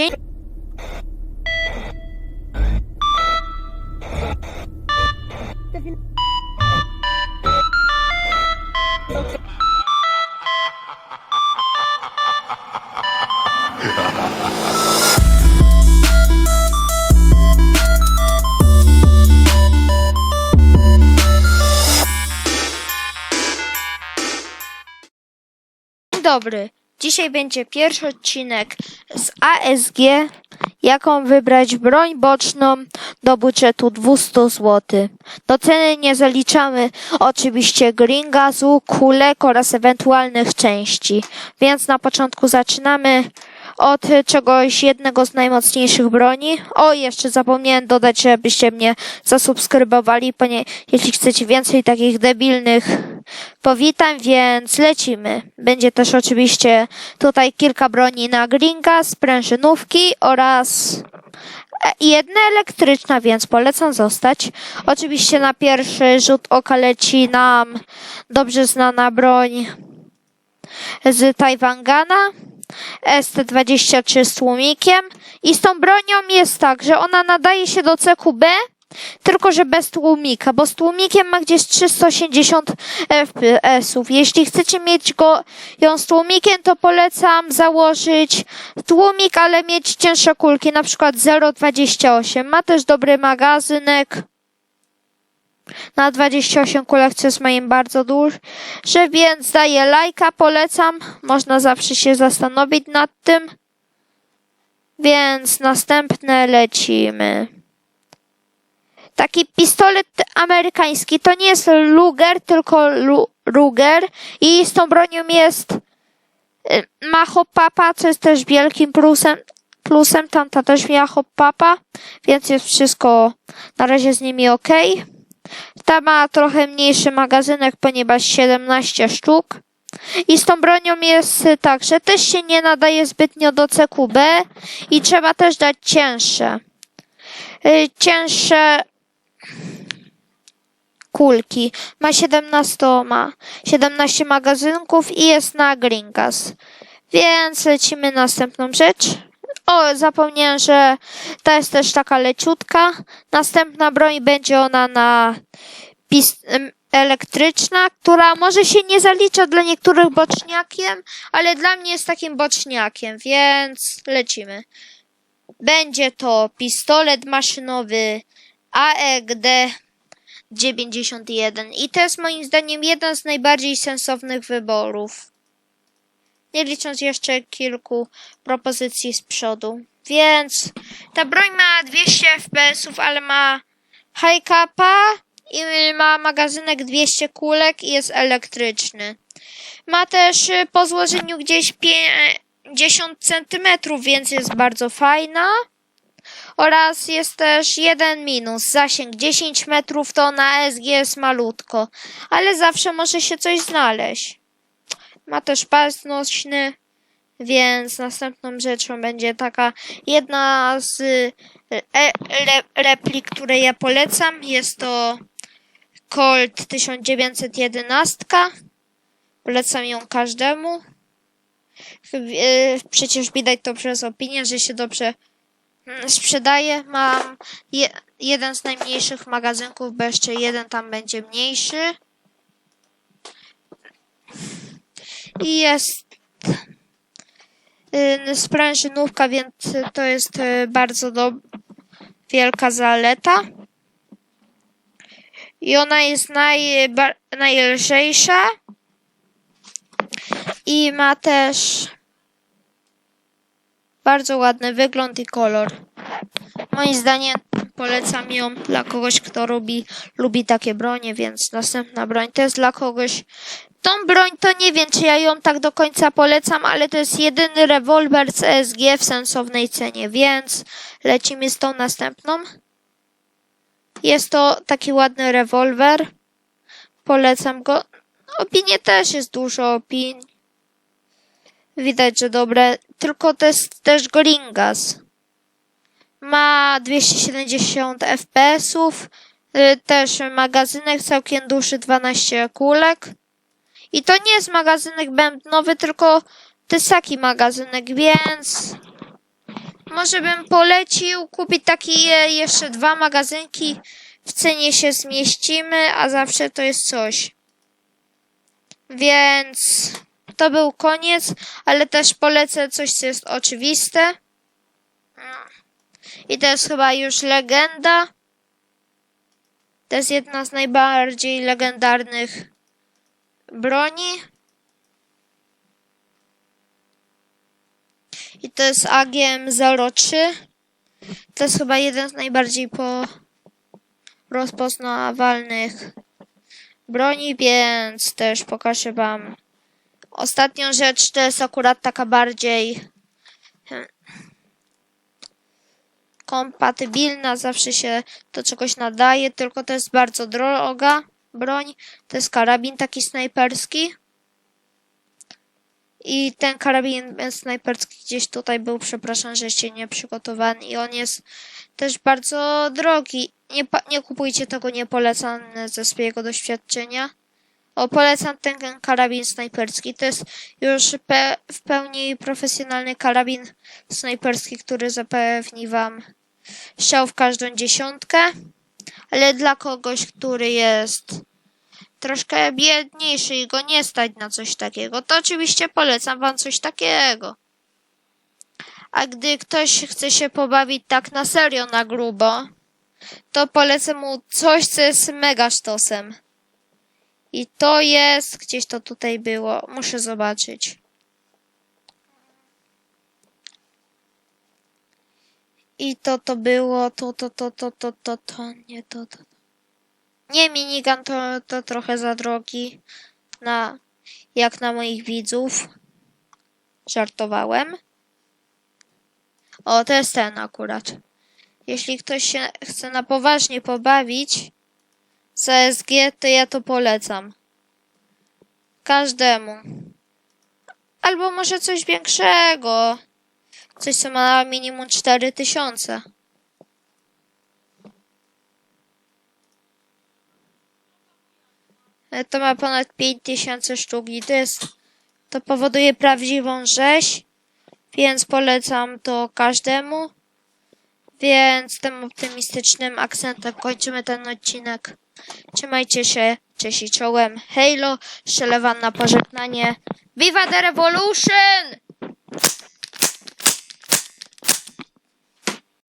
Dzień dobry. Dzisiaj będzie pierwszy odcinek z ASG. Jaką wybrać broń boczną do budżetu 200 zł. Do ceny nie zaliczamy oczywiście green gazu, kulek oraz ewentualnych części. Więc na początku zaczynamy od czegoś jednego z najmocniejszych broni. O, jeszcze zapomniałem dodać, żebyście mnie zasubskrybowali, ponie, jeśli chcecie więcej takich debilnych powitań, więc lecimy. Będzie też oczywiście tutaj kilka broni na gringa, sprężynówki oraz e, jedna elektryczna, więc polecam zostać. Oczywiście na pierwszy rzut oka leci nam dobrze znana broń z Tajwangana. ST23 z tłumikiem i z tą bronią jest tak, że ona nadaje się do CQB, tylko że bez tłumika, bo z tłumikiem ma gdzieś 380 FPS-ów. Jeśli chcecie mieć go ją z tłumikiem, to polecam założyć tłumik, ale mieć cięższe kulki, na przykład 0,28. Ma też dobry magazynek. Na 28 kulek, co jest moim bardzo duży, więc daję lajka, polecam. Można zawsze się zastanowić nad tym. Więc następne lecimy. Taki pistolet amerykański to nie jest Luger, tylko Lu Ruger i z tą bronią jest y, ma Hoppapa, co jest też wielkim plusem. Plusem tamta też miała Hoppapa, więc jest wszystko na razie z nimi ok. Ta ma trochę mniejszy magazynek, ponieważ 17 sztuk. I z tą bronią jest tak, że też się nie nadaje zbytnio do CQB i trzeba też dać cięższe. Y, Cięższe kulki. Ma 17, ma 17 magazynków i jest na Green Gas. Więc lecimy następną rzecz. O, zapomniałem, że ta jest też taka leciutka. Następna broń będzie ona na elektryczna, która może się nie zalicza dla niektórych boczniakiem, ale dla mnie jest takim boczniakiem, więc lecimy. Będzie to pistolet maszynowy AEGD 91 i to jest moim zdaniem jeden z najbardziej sensownych wyborów. Nie licząc jeszcze kilku propozycji z przodu. Więc ta broń ma 200 FPS-ów, ale ma high capa i ma magazynek 200 kulek i jest elektryczny. Ma też y, po złożeniu gdzieś 50 cm, więc jest bardzo fajna. Oraz jest też jeden minus. Zasięg 10 metrów to na SG jest malutko, ale zawsze może się coś znaleźć. Ma też pas nośny, więc następną rzeczą będzie taka jedna z e, re, replik, które ja polecam. Jest to Colt 1911. Polecam ją każdemu. E, Przecież widać to przez opinię, że się dobrze mm, sprzedaje. Mam je, jeden z najmniejszych magazynków, bo jeszcze jeden tam będzie mniejszy. I jest y, sprężynówka, więc to jest y, bardzo do, wielka zaleta. I ona jest naj, najlżejsza. I ma też bardzo ładny wygląd i kolor. Moim zdaniem polecam ją dla kogoś, kto lubi, lubi takie bronie, więc następna broń to jest dla kogoś. Tą broń to nie wiem, czy ja ją tak do końca polecam, ale to jest jedyny rewolwer z ESG w sensownej cenie, więc lecimy z tą następną. Jest to taki ładny rewolwer. Polecam go. Opinie też jest dużo opinii. Widać, że dobre. Tylko to jest też Goringas. Ma 270 FPS-ów. y, Też magazynek całkiem duży, 12 kulek. I to nie jest magazynek bębnowy, tylko to jest taki magazynek, więc może bym polecił kupić takie jeszcze dwa magazynki. W cenie się zmieścimy, a zawsze to jest coś. Więc to był koniec, ale też polecę coś, co jest oczywiste. I to jest chyba już legenda. To jest jedna z najbardziej legendarnych broni. I to jest AGM-03. To jest chyba jeden z najbardziej po rozpoznawalnych broni, więc też pokażę wam ostatnią rzecz. To jest akurat taka bardziej hmm, kompatybilna, zawsze się do czegoś nadaje, tylko to jest bardzo droga broń. To jest karabin taki snajperski. I ten karabin snajperski gdzieś tutaj był, przepraszam, że się nie przygotowany i on jest też bardzo drogi. Nie, nie kupujcie tego, nie polecam ze swojego doświadczenia. O, polecam ten karabin snajperski. To jest już pe- w pełni profesjonalny karabin snajperski, który zapewni wam strzał w każdą dziesiątkę. Ale dla kogoś, który jest troszkę biedniejszy i go nie stać na coś takiego, to oczywiście polecam wam coś takiego. A gdy ktoś chce się pobawić tak na serio, na grubo, to polecę mu coś, co jest mega sztosem. I to jest, gdzieś to tutaj było, muszę zobaczyć. I to to było, to, to, to, to, to, to, to, nie to, to. Nie, minigun to, to trochę za drogi na, jak na moich widzów. Żartowałem. O, to jest ten akurat. Jeśli ktoś się chce na poważnie pobawić z ASG, to ja to polecam. Każdemu. Albo może coś większego. Coś, co ma minimum 4000. E, To ma ponad 5000 sztuk i to jest, to powoduje prawdziwą rzeź, więc polecam to każdemu. Więc tym optymistycznym akcentem kończymy ten odcinek. Trzymajcie się, cześć i czołem. Halo, strzelę wam na pożegnanie. Viva the Revolution!